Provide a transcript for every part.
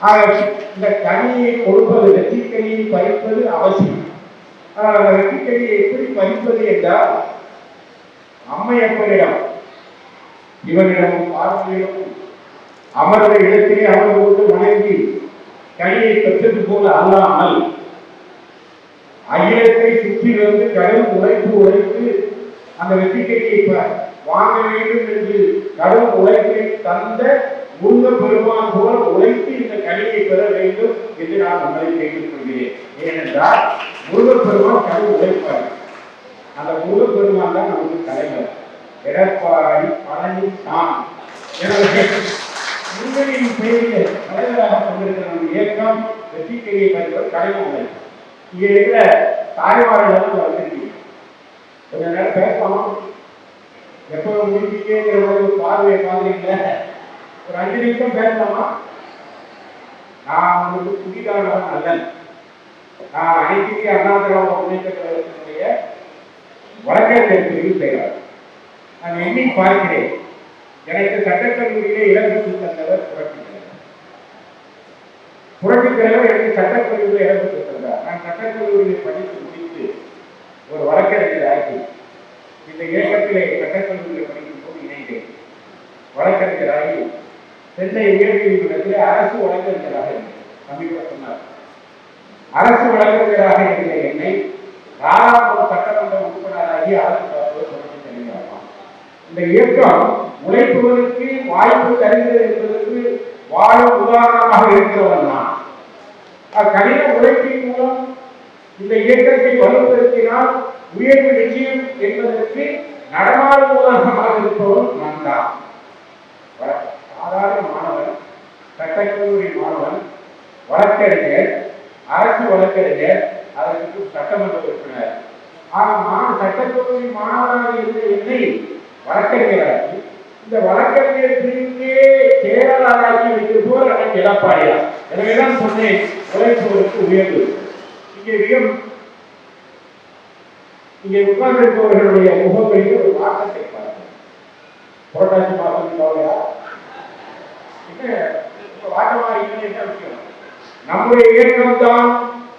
ஆக, இந்த கனியை கொடுப்பது வெற்றிக்கனியை பறிப்பது அவசியம். ஆனால் அந்த வெற்றிக்கனியை எப்படி பறிப்பது என்றால் அம்மையப்பனிடம் இவனிடமும் பார்வையிடமும் அமர்ந்த இடத்திலே அமர்ந்து கொண்டு வணங்கி கனியை பெற்றது போல அல்லாமல் அகிலத்தை சுற்றி வந்து கடும் உழைப்பு உழைத்து அந்த வெற்றிக்கையை வாங்க வேண்டும் என்று கடும் உழைப்பை தந்த முருக பெருமான் போல உழைத்து இந்த கனியை பெற வேண்டும் என்று நான் உங்களை கேட்டுக் கொள்கிறேன் ஏனென்றால் முருக பெருமான் கனி உழைப்பார். அந்த முருக பெருமான் தான் நமக்கு தலைவர். எடப்பாடி பழனி சாமி எனவே முருகனின் பெயரில் தலைவராக கொண்டிருக்கிற நம்ம இயக்கம் வெற்றிக்கையை பயன்படுத்த கடின உழைப்பு இங்கே இருக்கிற தாய்மார்கள் வந்திருக்கீங்க. கொஞ்ச நேரம் பேசலாம். எப்போ முடிப்பீங்கிற ஒரு பார்வையை பாக்குறீங்க ஒரு அஞ்சு நிமிஷம் பேசலாமா? நான் உங்களுக்கு புதிதானவன் அல்லன் நான் அனைத்து இந்திய அண்ணா திராவிட முன்னேற்ற கழகத்தினுடைய வழக்கறிஞர் பிரிவு செயலாளர் நான் எண்ணி பார்க்கிறேன். எனக்கு சட்டக்கல்லூரியிலே இலக்கு தந்தவர் புரட்சி தலைவர். புரட்சித் தலைவர் எனக்கு சட்டக்கல்லூரியில் இலக்கு தந்தார் நான் சட்டக்கல்லூரியில் படித்து முடித்து ஒரு வழக்கறிஞர் ஆகி இந்த இயக்கத்திலே சட்டக்கல்லூரியில் படிக்கும் போது இணைந்தேன். வழக்கறிஞராகி சென்னை உயர்நீதிமன்றத்திலே அரசு வழக்கறிஞராக இருந்தேன். சொன்னார் அரசு வழக்கறிஞராக இருக்கிற என்னை ராதாபுரம் சட்டமன்ற உறுப்பினராகி அரசு தரப்பு இந்த இயக்கம் உழைப்பவருக்கு வாய்ப்பு தருகிறது என்பதற்கு வாழும் உதாரணமாக இருக்கிறவன் தான் கடின உழைப்பின் மூலம் இந்த இயக்கத்தை வலுப்படுத்தினால் உயர்வு நிச்சயம் என்பதற்கு நடமாடும் உதாரணமாக இருப்பவன் நான் தான். சாதாரண மாணவன் சட்டக்கல்லூரி மாணவன் வழக்கறிஞர் அரசு வழக்கறிஞர் அதற்கு சட்டமன்ற உறுப்பினர். ஆனால் சட்டக்கல்லூரி மாணவனாக இருந்த என்னை வழக்கறிஞராக்கி இந்த வழக்கறிஞர் பிரிவுக்கே செயலாளராக்கி வைத்தது போல் எனக்கு எடப்பாடியா எனவேதான் சொன்னேன் உழைப்பவருக்கு உயர்வு. இங்கே மிக இங்கே உட்கார்ந்திருப்பவர்களுடைய முகங்களில் ஒரு மாற்றத்தை பார்க்கிறேன் புரட்டாசி மாதம் இல்லையா என்ன என்ன விஷயம். நம்முடைய இயக்கம் தான்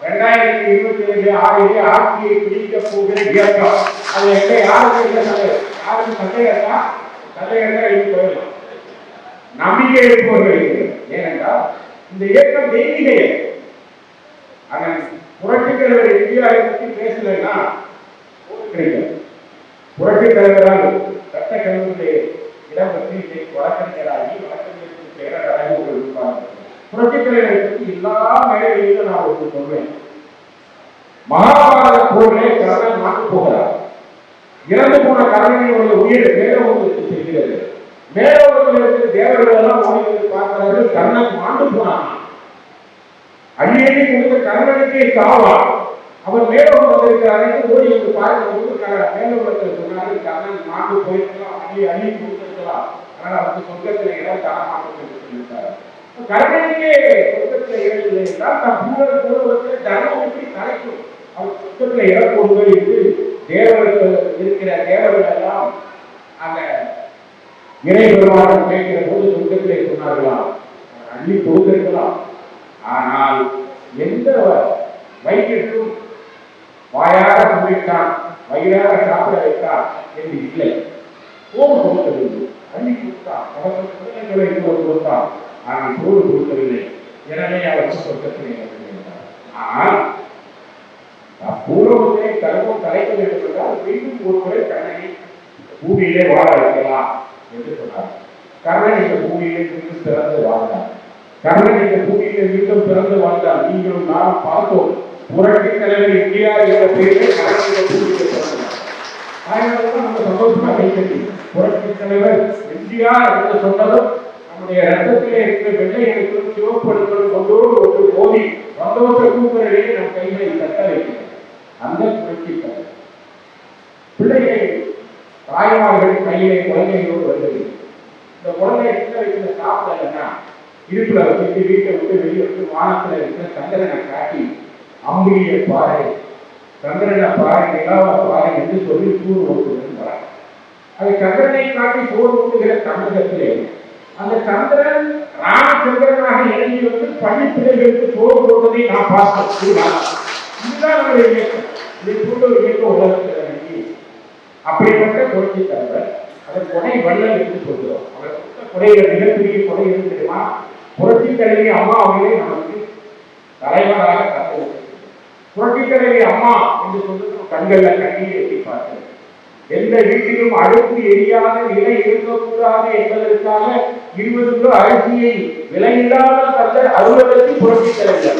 ரெண்டாயிரத்தி இருபத்தி ஏழு ஆறிலே ஆட்சியை பிடிக்க போகிற இயக்கம். அது எங்க யாருக்கு இல்லை சந்தேகம் யாருக்கு சந்தேகம் இருக்கா சந்தேகம் இருந்தா நம்பிக்கை இருப்பவர்கள் ஏனென்றால் இந்த இயக்கம் தெய்வீக அதன் அவன் தலைவர் இந்தியாவை பற்றி பேசலைன்னா கிடைக்கும் புரட்சித் தலைவரால் சட்ட கல்லூரியிலே இடம் பற்றி வழக்கறிஞராகி வழக்கு செயலராகி ஒரு இருப்பாங்க பற்றி எல்லா மேடைகளிலும் நான் ஒன்று சொல்வேன் மகாபாரத போரிலே கர்ணன் மாட்டு போகிறார் இறந்து போன கர்ணனுடைய உயிர் மேலோகத்துக்கு செல்கிறது மேலோகத்தில் இருக்கிற தேவர்கள் எல்லாம் ஓடி வந்து கர்ணன் மாண்டு போனான் கொடுத்த கர்ணனுக்கே சாவா மேலோகம் வந்திருக்கிறாரு ஓடி வந்து பார்க்கும்போது மேலோகத்தில் சொன்னாரு கர்ணன் மாண்டு போயிருக்கலாம் அள்ளி அள்ளி கொடுத்திருக்கலாம். ஆனால் அவருக்கு சொர்க்கத்தில் இடம் தரமாட்டோம் என்று சொர்க்கத்தில் இடம் என்றால் தன் பூரல் தர்மம் எப்படி அவர் சொர்க்கத்தில் இடம் கொடுங்கள் என்று தேவர்கள் இருக்கிற தேவர்கள் எல்லாம் அந்த இறை கேட்கிற போது சொர்க்கத்திலே சொன்னார்களாம். அள்ளி கொடுத்திருக்கலாம். ஆனால் எந்த வைத்திற்கும் வாயார சொல்லிட்டான் வயிறார சாப்பிட வைத்தான் என்று இல்லை. கொடுக்க வேண்டும் அள்ளி கொடுத்தான் அவர்கள் குழந்தைகளை சோறு கொடுத்தான் ஆனால் சோறு கொடுக்கவில்லை. எனவே அவர் சொர்க்கத்திலே இறங்கினார். ஆனால் பூர்வத்திலே கர்மம் தலைக்க வேண்டும் என்றால் மீண்டும் ஒரு முறை கண்ணனை பூமியிலே வாழ வைக்கலாம் என்று சொன்னார். கர்ணன் இந்த பூமியிலே மீண்டும் பிறந்து வாழ்ந்தார். கர்ணன் இந்த பூமியிலே மீண்டும் பிறந்து வாழ்ந்தார். நீங்களும் நாம் பார்த்தோம். புரட்சி தலைவர் இந்தியா என்ற பெயரிலே கர்ணன் இந்த பூமியிலே பிறந்தார். ஆயிரம் நம்ம சந்தோஷமா கைத்தட்டி புரட்சி தலைவர் எம்ஜிஆர் என்று சொன்னதும் நம்முடைய ரத்தத்திலே இருக்கிற வெள்ளைகளுக்கும் சிவப்படுத்தலும் கொண்டோடு ஒன்று போதி சந்தோஷ கூக்குரலே நம் கைகளை தட்ட வைக்கிறது. அந்த புரட்சி தலைவர். பிள்ளைகள் தாய்மார்கள் கையிலே குழந்தைகளோடு வருகிறது. இந்த குழந்தை எத்தனை வயசுல சாப்பிடலன்னா இருப்பில் வச்சுட்டு வீட்டை விட்டு வெளியே விட்டு வானத்துல இருக்கிற சந்திரனை காட்டி அம்புலியை பாரு சந்திரனை பாரு நிலாவை பாரு என்று சொல்லி கூறு ஓட்டுவது அது சந்திரனை காட்டி போர் ஊட்டுகிற தமிழகத்திலே அந்த சந்திரன் ராமச்சந்திரனாக இறங்கி வந்து பள்ளிப்பிள்ளைகளுக்கு போர் போடுவதை நாம் பார்த்தேன் இதுதான் இதுதான் இயக்கம். இதை போன்ற ஒரு இயக்கம் உலகத்தில் இன்னைக்கு அப்படிப்பட்ட புரட்சி தலைவர் அதன் கொடை வள்ளல் என்று சொல்கிறோம். அவர் கொடைகள் மிகப்பெரிய கொடை எது தெரியுமா? புரட்சி தலைவி அம்மா அவர்களே நமக்கு தலைவராக கற்று புரட்சி தலைவி அம்மா என்று சொல்றது கண்களில் கண்ணீர் எட்டி பார்க்கிறது. எந்த வீட்டிலும் அடுப்பு எரியாத நிலை இருக்கக்கூடாது என்பதற்காக இருபது கிலோ அரிசியை விலையில்லாத தந்த அலுவலகத்தை புரட்டி தலைவர்.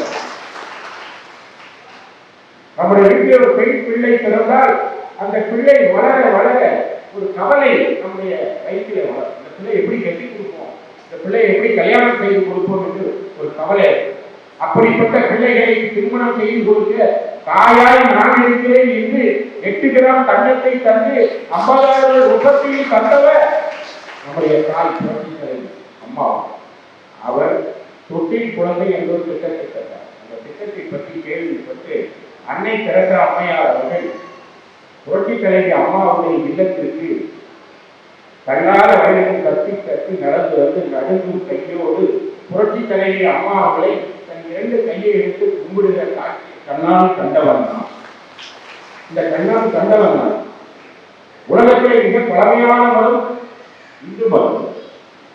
நம்முடைய வீட்டில் ஒரு பெண் பிள்ளை பிறந்தால் அந்த பிள்ளை வளர வளர ஒரு கவலை நம்முடைய வயிற்றில் வளரும். இந்த பிள்ளை எப்படி கட்டி கொடுப்போம்? இந்த பிள்ளையை எப்படி கல்யாணம் செய்து கொடுப்போம் என்று ஒரு கவலை அப்படிப்பட்ட பிள்ளைகளை திருமணம் செய்து கொடுக்க தாயாய் நான் இருக்கிறேன் என்று எட்டு கிராம் தங்கத்தை தந்து ஐம்பதாயிரம் ரூபாயில் தந்தவர் நம்முடைய தாய் புரட்சிக்கலை அம்மா. அவர் தொட்டில் குழந்தை என்ற ஒரு திட்டத்தை தந்தார் அந்த திட்டத்தை பற்றி கேள்விப்பட்டு அன்னை தெரசா அம்மையார் அவர்கள் புரட்சி அம்மாவுடைய இல்லத்திற்கு தள்ளாத வயதில் கத்தி கத்தி நடந்து வந்து நடுங்கும் கையோடு புரட்சி தலைவி அம்மா அவர்களை இரண்டு கையை எடுத்து கும்பிடுகிற காட்சி கண்ணால் கண்டவன் தான் இந்த கண்ணால் கண்டவன் தான் உலகத்திலே மிக பழமையான மதம் இந்து மதம்.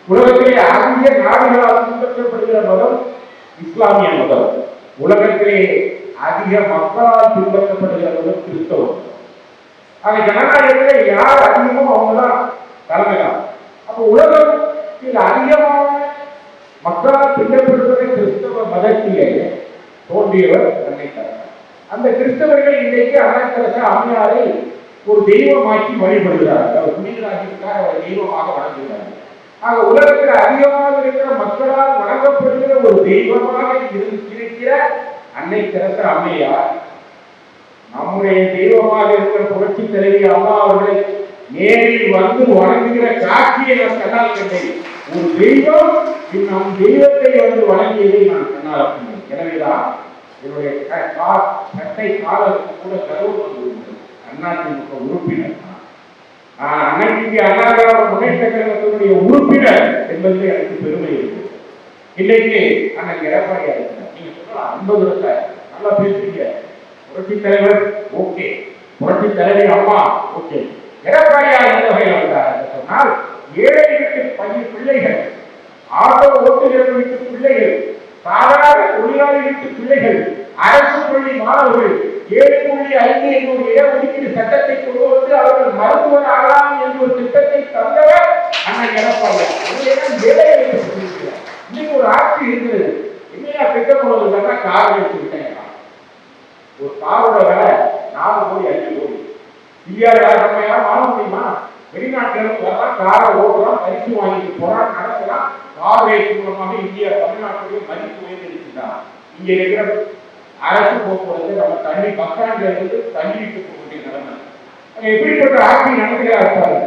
உலகத்திலே அதிக நாடுகளால் பின்பற்றப்படுகிற மதம் இஸ்லாமிய மதம். உலகத்திலே அதிக மக்களால் பின்பற்றப்படுகிற மதம் கிறிஸ்தவம். ஆக ஜனநாயகத்தில் யார் அதிகமோ அவங்க தான் தலைமைதான். அப்போ உலகத்தில் அதிகமான மக்களால் பின்பற்றப்படுகிற கிறிஸ்தவ மதத்திலே தோன்றியவர் நினைத்தார் அந்த கிறிஸ்தவர்கள் இன்றைக்கு அன்னை ஆமியாரை ஒரு தெய்வமாக்கி வழிபடுகிறார்கள். அவர் புனிதராகிவிட்டார் அவரை தெய்வமாக வணங்குகிறார்கள் ஆக உலகத்தில் அதிகமாக இருக்கிற மக்களால் வணங்கப்படுகிற ஒரு தெய்வமாக இருக்கிற அன்னை தெரசா அம்மையார் நம்முடைய தெய்வமாக இருக்கிற புரட்சி தலைவி அம்மா அவர்களை நேரில் வந்து வணங்குகிற காட்சியை நான் கண்டால் கண்டேன். ஒரு தெய்வம் நம் தெய்வத்தை வந்து வழங்கியதை நான் என்னால் எனவேதான் என்னுடைய சட்டை காலருக்கு கூட கதவு வந்து அண்ணாதிமுக உறுப்பினர் நான். நான் அண்ணன் இந்திய அண்ணா திராவிட முன்னேற்ற கழகத்தினுடைய உறுப்பினர் என்பதில் எனக்கு பெருமை இருக்கு. இன்னைக்கு அண்ணன் எடப்பாடி இருக்கிறார் நீங்க சொல்லலாம் ஐம்பது வருஷம் நல்லா பேசுறீங்க. புரட்சி தலைவர் ஓகே. புரட்சி தலைவர் அம்மா ஓகே. எடப்பாடியார் எந்த வகையில் வந்தார் என்று சொன்னால் ஏழைகளுக்கு பள்ளி பிள்ளைகள் ஆட்டோ ஓட்டுகிற வீட்டு பிள்ளைகள் சாதாரண தொழிலாளி வீட்டு பிள்ளைகள் அரசு பள்ளி மாணவர்கள் ஏழு புள்ளி ஐந்து என்னுடைய இடஒதுக்கீடு சட்டத்தை கொண்டு வந்து அவர்கள் மருத்துவர் ஆகலாம் என்ற ஒரு திட்டத்தை தந்தவர் அண்ணன் எடப்பாடியா இன்னைக்கு ஒரு ஆட்சி இருக்கிறது. என்னையா திட்டம் போடுவதுன்னா கார் எடுத்துக்கிட்டேன். ஒரு காரோட விலை நாலு கோடி அஞ்சு கோடி. இந்தியாவில் யார் நம்ம யாரும் வாங்க முடியுமா வெளிநாட்டுல வரலாம் காரை ஓட்டுறோம் பரிசு வாங்கிட்டு போறான் நடக்கலாம் மூலமாக இந்தியா தமிழ்நாட்டுடைய மதிப்பு உயர்ந்திருக்கிறார் இங்க இருக்கிற அரசு போக்குவரத்து நம்ம தண்ணி பஸ் ஸ்டாண்ட்ல இருந்து தள்ளிட்டு போகக்கூடிய நிலைமை. எப்படிப்பட்ட ஆட்சி நடத்துகிறார் இருப்பாரு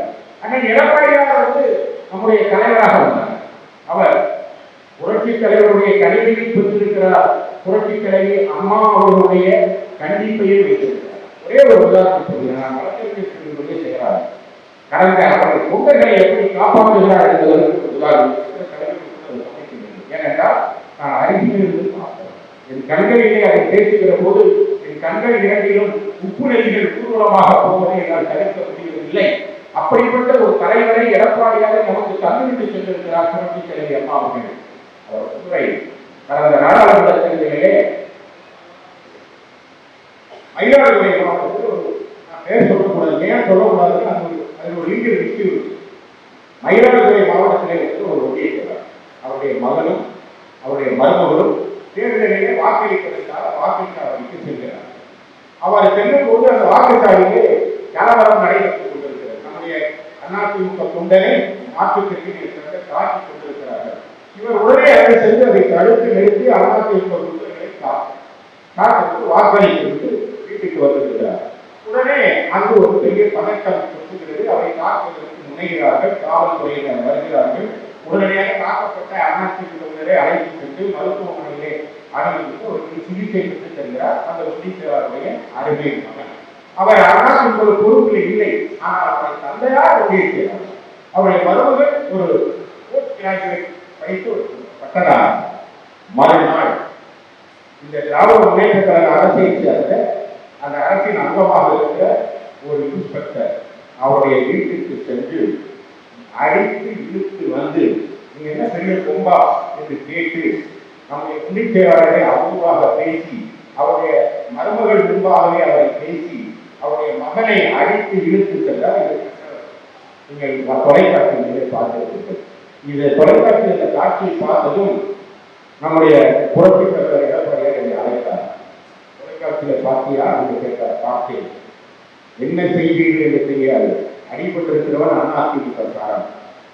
அண்ணன் எடப்பாடியார் வந்து நம்முடைய தலைவராக இருந்தார். அவர் புரட்சி தலைவருடைய கல்வியை பெற்றிருக்கிறார். புரட்சி தலைவி அம்மா அவர்களுடைய கண்டிப்பையும் வைத்திருக்கிறார். ஒரே ஒரு உதாரணம் சொல்கிறேன் நான் வழக்கறிஞர்களுடைய கடந்த அவர்கள் தொண்டர்களை எப்படி காப்பாற்றுகிறார் என்பதற்கு உதாரணம் இருக்கிற தலைவர்கள் கூட அதை சமைக்கின்றனர். ஏனென்றால் நான் அருகிலிருந்து பார்த்தேன். என் கண்களிலே அதை பேசுகிற போது என் கண்கள் இரண்டிலும் உப்பு நதிகள் ஊர்வலமாக போவதை என்னால் தவிர்க்க முடியவில்லை. அப்படிப்பட்ட ஒரு தலைவரை எடப்பாடியாக நமக்கு தந்துவிட்டு சென்றிருக்கிறார் புரட்சி செல்வி அம்மா அவர்கள். அவர் துறை கடந்த நாடாளுமன்ற தேர்தலிலே மயிலாடுதுறை மாவட்டத்தில் ஒரு நான் பேர் சொல்லக்கூடாது ஏன் சொல்லக்கூடாதுன்னு அது ஒரு அதில் ஒரு லீகல் இஷ்யூ இருக்கு மயிலாடுதுறை மாவட்டத்திலே வந்து ஒரு ஒட்டியிருக்கிறார் அவருடைய மகனும் அவருடைய மருமகளும் தேர்தலிலே வாக்களிப்பதற்காக வாக்குச்சாவடிக்கு செல்கிறார் அவர் செல்லும் போது அந்த வாக்குச்சாவடியிலே கலவரம் நடைபெற்றுக் கொண்டிருக்கிறது நம்முடைய அதிமுக தொண்டனை மாற்றுத்திற்கு சேர்ந்த காட்டி கொண்டிருக்கிறார்கள். இவர் உடனே அதை சென்று அதை தடுத்து நிறுத்தி அதிமுக தொண்டர்களை காத்து வாக்களித்து வீட்டுக்கு வந்திருக்கிறார். உடனே அங்கு ஒரு பெரிய பதட்டம் சுற்றுகிறது அவரை காப்பதற்கு முனைகிறார்கள் காவல்துறையினர் வருகிறார்கள். உடனடியாக காக்கப்பட்ட அதிமுகவினரை அழைத்து சென்று மருத்துவமனையிலே அனுமதித்து ஒரு சிகிச்சை பெற்று செல்கிறார் அந்த உதவியாளருடைய அருகே மகன் அவர் அதிமுக பொறுப்பில் இல்லை. ஆனால் அவரை தந்தையார் உதவிக்கிறார் அவருடைய மருமகள் ஒரு வைத்து கிராஜுவேட் ஒரு பட்டதார். மறுநாள் இந்த திராவிட முன்னேற்ற கழக அரசியல் சேர்ந்த அந்த அரசின் அங்கமாக இருக்கிற ஒரு இன்ஸ்பெக்டர் அவருடைய வீட்டுக்கு சென்று அடித்து இழுத்து வந்து நீங்க என்ன பெரிய கொம்பா? என்று கேட்டு நம்முடைய துணைச் செயலாளரை பேசி அவருடைய மருமகள் முன்பாகவே அவரை பேசி அவருடைய மகனை அழைத்து இழுத்து சென்றால் நீங்கள் தொலைக்காட்சியிலே பார்த்திருப்பீர்கள். இந்த தொலைக்காட்சி இந்த காட்சியை பார்த்ததும் நம்முடைய புரட்சி தலைவர் எடப்பாடியார் என்னை அழைத்தார். தொலைக்காட்சியில பார்த்தியா? என்று கேட்டார். பார்த்தேன். என்ன செய்வீர்கள் என்று தெரியாது. அடிபட்டிருக்கிறவர் அதிமுக காரன்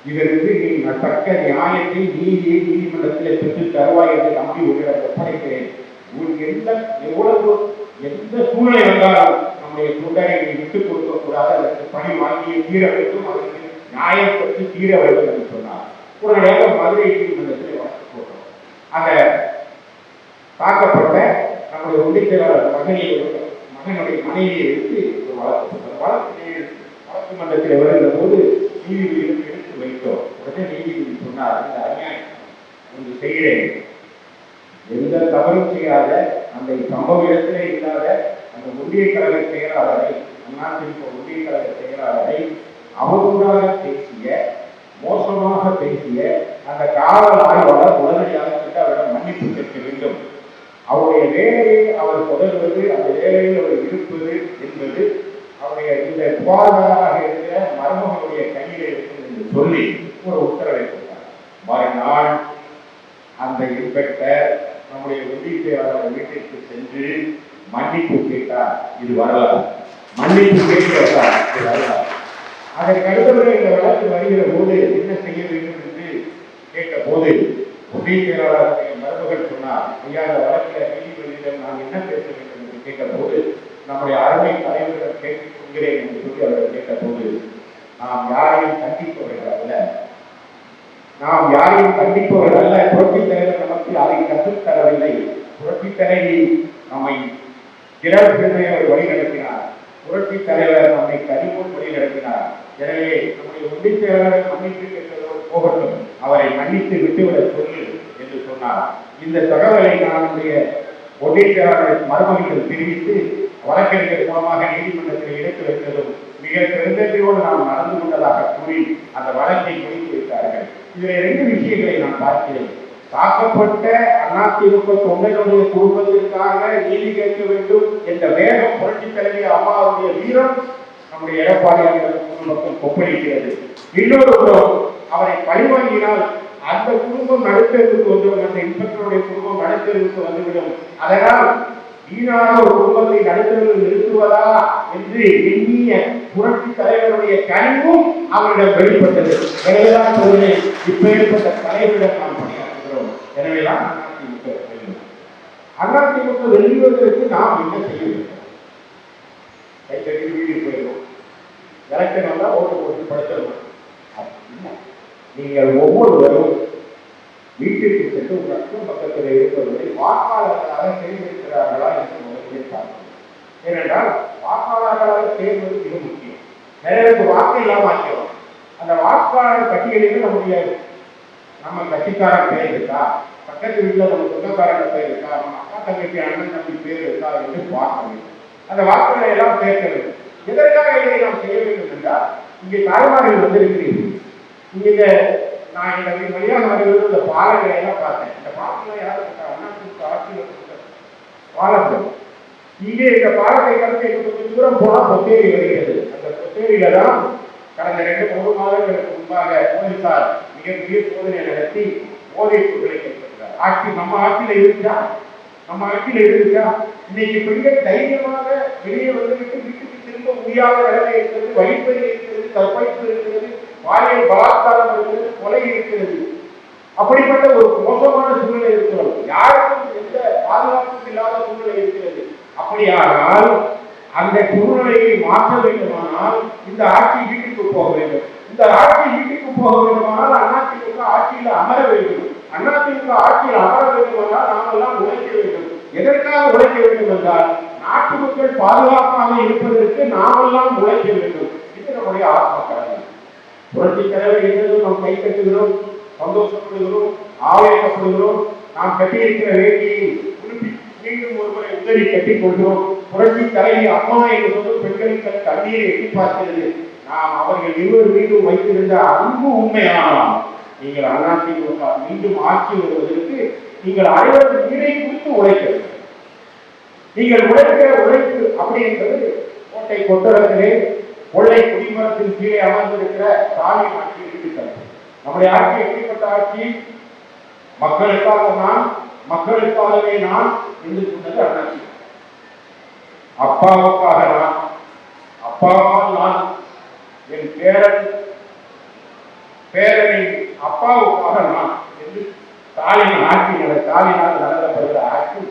இதற்கு நீ தக்க நியாயத்தை நீதியை நீதிமன்றத்தில் பெற்று தருவாய் என்று நம்பி உங்களிடம் ஒப்படைக்கிறேன். உங்களுக்கு எந்த எவ்வளவு எந்த சூழ்நிலை வந்தாலும் நம்முடைய தொண்டரை நீ விட்டுக் கொடுக்க கூடாது. அதற்கு பணி வாங்கிய தீர வேண்டும். அதற்கு நியாயம் பற்றி தீர வேண்டும் என்று சொன்னார். உடனடியாக மதுரை நீதிமன்றத்தில் வழக்கு போட்டோம். அந்த தாக்கப்பட்ட நம்முடைய ஒன்றிய செயலாளர் மகனை மகனுடைய மனைவியை எடுத்து ஒரு வழக்கு போட்டோம். வழக்கு வழக்கு மன்றத்தில் வருகிற போது எடுத்து வைத்தோம். உடனே நீதிபதி சொன்னார் இந்த அநியாயம் ஒன்று செய்கிறேன். எந்த தவறும் செய்யாத அந்த சம்பவ இடத்திலே இல்லாத அந்த ஒன்றிய கழக செயலாளரை அதிமுக ஒன்றிய கழக செயலாளரை அவதூறாக பேசிய மோசமாக பேசிய அந்த காவல் ஆய்வாளர் உடனடியாக சென்று அவரிடம் மன்னிப்பு கேட்க வேண்டும். அவருடைய வேலையை அவர் தொடர்வது அந்த வேலையில் அவர் இருப்பது என்பது அவருடைய இந்த புகார்தாராக இருக்கிற மருமகனுடைய கையில் இருக்கிறது என்று சொல்லி ஒரு உத்தரவை கொடுத்தார். மறுநாள் அந்த இன்ஸ்பெக்டர் நம்முடைய ஒன்றிய வீட்டிற்கு சென்று மன்னிப்பு கேட்டார். இது வரலாறு. மன்னிப்பு கேட்கிறார் இது வரலாறு. அதற்கு அடுத்தவரை இந்த வழக்கு வருகிற போது என்ன செய்ய வேண்டும் என்று கேட்ட போது ஒன்றிய மரபுகள் மருமகள் சொன்னார் ஐயா இந்த வழக்கில் நீதிபதியிடம் நான் என்ன பேச வேண்டும்? என்று கேட்ட போது நம்முடைய அருமை தலைவர்கள் கேட்டுக் என்று சொல்லி அவர்கள் கேட்டபோது நாம் யாரையும் கண்டிப்பவர்கள் அல்ல. நாம் யாரையும் கண்டிப்பவர்கள் அல்ல. புரட்சித் தலைவர் நமக்கு அதை கற்றுத் தரவில்லை. புரட்சித் தலைவி நம்மை திறப்பின்மை அவர் வழிநடத்தினார் புரட்சித் தலைவர் நம்மை கனிமூன் வழிநடத்தினார் எனவே நம்முடைய ஒன்றிய செயலாளரை மன்னித்து கேட்டதோடு போகட்டும். அவரை மன்னித்து விட்டுவிட சொல்லு என்று சொன்னார். இந்த தகவலை நான் என்னுடைய ஒன்றிய செயலாளர் மருமகள் தெரிவித்து வழக்கறிஞர் மூலமாக நீதிமன்றத்தில் எடுத்து வைத்ததும் மிக பெருந்தன்மையோடு நாம் நடந்து கொண்டதாக கூறி அந்த வழக்கை முடித்து வைத்தார்கள். இதில் இரண்டு விஷயங்களை நான் பார்க்கிறேன் தாக்கப்பட்ட அதிமுக தொண்டைகளுடைய குடும்பத்திற்காக நீதி கேட்க வேண்டும் என்ற வேகம் புரட்சி தலைவி அம்மாவுடைய வீரம் நம்முடைய எடப்பாடியார் குடும்பத்தில் கொப்பளிக்கிறது. இன்னொரு புறம் அவரை பழிவாங்கினால் அந்த குடும்பம் நடுத்தருக்கு வந்துவிடும் அந்த இன்ஸ்பெக்டருடைய குடும்பம் நடுத்தருக்கு வந்துவிடும். அதனால் வீணாக ஒரு குடும்பத்தை நடுத்தரில் நிறுத்துவதா என்று எண்ணிய புரட்சி தலைவருடைய கனிவும் அவரிடம் வெளிப்பட்டது. எனவேதான் சொல்கிறேன் இப்பேற்பட்ட தலைவரிடம் நாம் பணியாற்றுகிறோம். எனவேதான் அதிமுக வெல்லும் நாம் என்ன செய்ய வேண்டும்? கைத்தறி வீடு போயிடும். எலெக்ஷன் வந்தால் ஓட்டு போட்டு படுத்தணும் நீங்கள் ஒவ்வொருவரும் வீட்டிற்கு சென்று உங்கள் பக்கத்தில் இருப்பவர்களை வாக்காளர்களாக தேர்ந்தெடுக்கிறார்களா என்று முதலில் பார்க்கணும் ஏனென்றால் வாக்காளர்களாக தேர்வது மிக முக்கியம். நிறைய வாக்கு இல்லாம ஆக்கிறோம் அந்த வாக்காளர் பட்டியலில் நம்முடைய நம்ம கட்சிக்காரன் பேர் இருக்கா? பக்கத்து வீட்டில் நம்ம சொந்தக்காரங்க பேர் இருக்கா? நம்ம அக்கா தங்கச்சி அண்ணன் தம்பி பேர் இருக்கா என்று பார்க்க அந்த வாக்குகளை எல்லாம் சேர்க்க வேண்டும். எதற்காக இதை நாம் செய்ய வேண்டும் என்றால் இங்கே தாய்மார்கள் வந்திருக்கிறீர்கள். இங்கே இந்த நான் இந்த வழியாக வருகிறது இந்த பாறைகளை எல்லாம் பார்த்தேன். இந்த பாறைகளை யாரும் அண்ணா ஆட்சியில் பாலங்கள். இங்கே இந்த பாலத்தை கடந்து எங்க கொஞ்சம் தூரம் போனால் பொத்தேரி வருகிறது. அந்த பொத்தேரியில தான் கடந்த ரெண்டு மூணு மாதங்களுக்கு முன்பாக போலீசார் மிகப்பெரிய சோதனை நடத்தி போதைப் பொருட்களை கைப்பற்றார் ஆட்சி நம்ம ஆட்சியில இருக்கா நம்ம ஆட்சியில இருக்கா இன்னைக்கு பெண்கள் தைரியமாக வெளியே வந்துவிட்டு வீட்டுக்கு திரும்ப முடியாத நிலைமை இருக்கிறது வழிப்பறி இருக்கிறது தற்பைப்பு இருக்கிறது பாலியல் பலாத்காரம் இருக்கிறது கொலை இருக்கிறது. அப்படிப்பட்ட ஒரு மோசமான சூழ்நிலை இருக்கிறது. யாருக்கும் எந்த பாதுகாப்பும் இல்லாத சூழ்நிலை இருக்கிறது. அப்படியானால் அந்த சூழ்நிலையை மாற்ற வேண்டுமானால் இந்த ஆட்சி வீட்டுக்கு போக வேண்டும். இந்த ஆட்சி வீட்டுக்கு போக வேண்டுமானால் அதிமுக ஆட்சியில் அமர வேண்டும். அதிமுக ஆட்சியில் அமர வேண்டுமானால் நாமெல்லாம் உழைக்க வேண்டும். எதற்காக உழைக்க வேண்டும் என்றால் நாட்டு மக்கள் பாதுகாப்பாக இருப்பதற்கு நாமெல்லாம் உழைக்க வேண்டும். இது நம்முடைய ஆத்மக்கள் புரட்சி தலைவர் என்றதும் நாம் கை கட்டுகிறோம் சந்தோஷப்படுகிறோம் ஆவேசப்படுகிறோம். நாம் கட்டியிருக்கிற வேட்டியை மீண்டும் ஒருமுறை உதவி கட்டி கொள்கிறோம். புரட்சி தலைவி அம்மா என்று சொல்லும் பெண்களுக்கு கண்ணீரை எட்டி பார்க்கிறது. நாம் அவர்கள் இருவர் மீண்டும் வைத்திருந்த அன்பு உண்மையானால் நீங்கள் அதிமுக மீண்டும் ஆட்சி வருவதற்கு நீங்கள் அனைவரும் நீரை குறித்து உழைக்க நீங்கள் உழைக்கிற உழைப்பு அப்படி என்பது கோட்டை கொட்டரத்திலே கொள்ளை குடிமரத்தின் கீழே அமர்ந்திருக்கிற ஸ்டாலின் ஆட்சி இருக்கிறது. நம்முடைய ஆட்சி எப்படிப்பட்ட ஆட்சி? மக்களுக்காக நான் மக்களுக்காகவே நான் என்று சொன்னது அண்ணாச்சி. அப்பாவுக்காக நான் அப்பாவால் நான் என் பேரன் பேரனை அப்பாவுக்காக நான் என்று ஸ்டாலின் ஆட்சி நட ஸ்டாலினால் நடத்தப்படுகிற ஆட்சி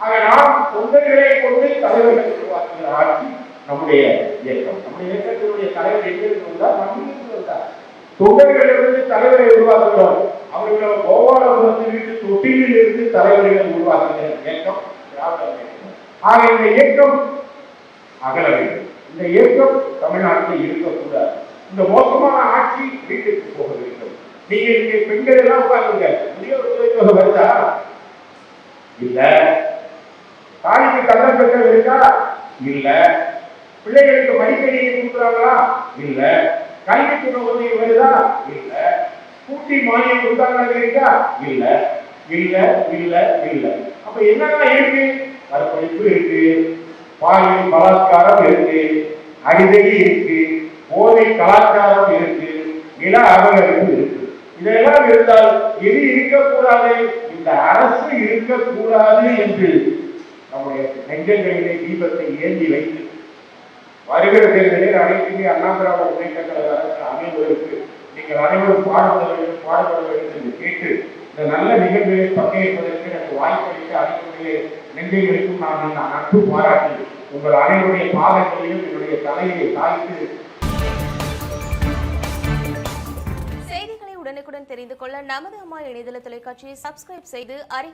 ஆக நாம் தொண்டர்களை கொண்டு தலைவர்கள் உருவாக்குகிற ஆட்சி நம்முடைய இயக்கம் நம்முடைய இயக்கத்தினுடைய தலைவர் எங்கிருந்து வந்தார் நம்மிலிருந்து வந்தார் தொண்டர்களிலிருந்து தலைவரை உருவாக்குகிறோம். அவர்களை கோபாலபுரத்தில் வீட்டு தொட்டியில் இருந்து தலைவர்களை உருவாக்குகிற இயக்கம் திராவிட இயக்கம். ஆக இந்த இயக்கம் அகல வேண்டும் இந்த இயக்கம் தமிழ்நாட்டில் இருக்கக்கூடாது. இந்த மோசமான ஆட்சி வீட்டுக்கு போக வேண்டும். நீங்க இங்கே பெண்கள் எல்லாம் உட்காருங்க முதியோர் வருதா? இல்ல. தாய்க்கு கடன் பெற்றது இருக்கா? இல்ல. பிள்ளைகளுக்கு மடிக்கணியை கொடுக்குறாங்களா? இல்ல. கல்வித்துறை உதவி வருதா இல்ல. கூட்டி மானியம் கொடுத்தாங்களா இருக்கா இல்ல. இல்ல இல்ல இல்ல. அப்ப என்னெல்லாம் இருக்கு? கற்பழிப்பு இருக்கு. பாலியல் பலாத்காரம் இருக்கு. அடிதடி இருக்கு. போதை கலாச்சாரம் இருக்கு. நில அபகரிப்பு இருக்கு. இதெல்லாம் இருந்தால் எது இருக்கக்கூடாது? இந்த அரசு இருக்கக்கூடாது என்று நம்முடைய நெஞ்சங்களிலே தீபத்தை ஏந்தி வைத்து வருகிற தேர்தலில் அனைத்துமே இந்திய அண்ணா திராவிட முன்னேற்ற கழக அரசு அமைவதற்கு நீங்கள் அனைவரும் பாடுபட வேண்டும் பாடுபட வேண்டும் என்று கேட்டு இந்த நல்ல நிகழ்வுகளில் பங்கேற்பதற்கு எனக்கு வாய்ப்பளித்த அனைவருடைய நெஞ்சங்களுக்கும் நான் என் நட்பு பாராட்டி உங்கள் அனைவருடைய பாதங்களையும் என்னுடைய தலையை சாய்த்து செய்திகளை உடனுக்குடன் தெரிந்து கொள்ள நமது அம்மா இணையதள தொலைக்காட்சியை சப்ஸ்கிரைப் செய்து அறி